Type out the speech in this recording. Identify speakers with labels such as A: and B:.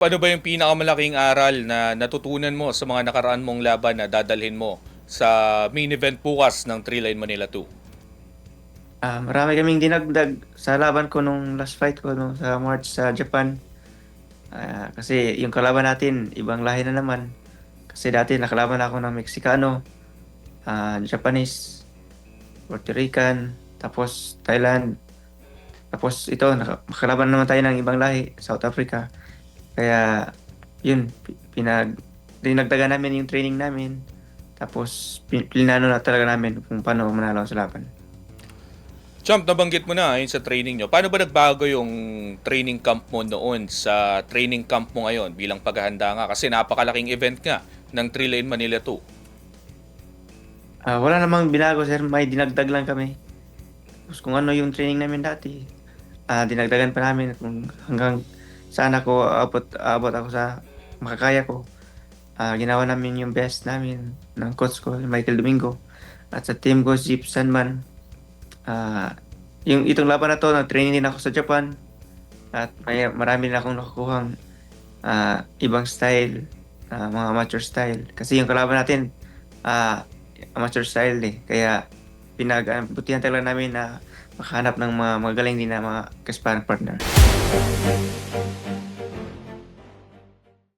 A: Ano ba yung pinakamalaking aral na natutunan mo sa mga nakaraan mong laban na dadalhin mo sa main event bukas ng Three Line Manila 2?
B: Ah, marami kaming dinagdag sa laban ko nung last fight ko no, sa March sa Japan. Ah, kasi yung kalaban natin, ibang lahi na naman. Kasi dati nakalaban ako ng Mexicano, ah, Japanese, Puerto Rican, tapos Thailand. Tapos ito, naka- makalaban naman tayo ng ibang lahi, South Africa. Kaya, yun, pi- pinag, dinagdagan namin yung training namin. Tapos, plinano na talaga namin kung paano manalo sa laban.
A: Champ, nabanggit mo na yun sa training nyo. Paano ba nagbago yung training camp mo noon sa training camp mo ngayon bilang paghahanda nga? Kasi napakalaking event nga ng Three Lane Manila 2.
B: Ah, wala namang binago, sir. May dinagdag lang kami. Tapos kung ano yung training namin dati, ah, dinagdagan pa namin kung hanggang saan ako abot, abot ako sa makakaya ko. Ah, ginawa namin yung best namin ng coach ko, Michael Domingo. At sa team ko, Jeep Sandman. Ah, yung itong laban na to, nag-training din ako sa Japan. At may, marami na akong nakukuhang ah, ibang style, ah, mga amateur style. Kasi yung kalaban natin, ah, amateur style eh. Kaya pinag-butihan talaga namin na makahanap ng mga magaling din na mga kasparang partner.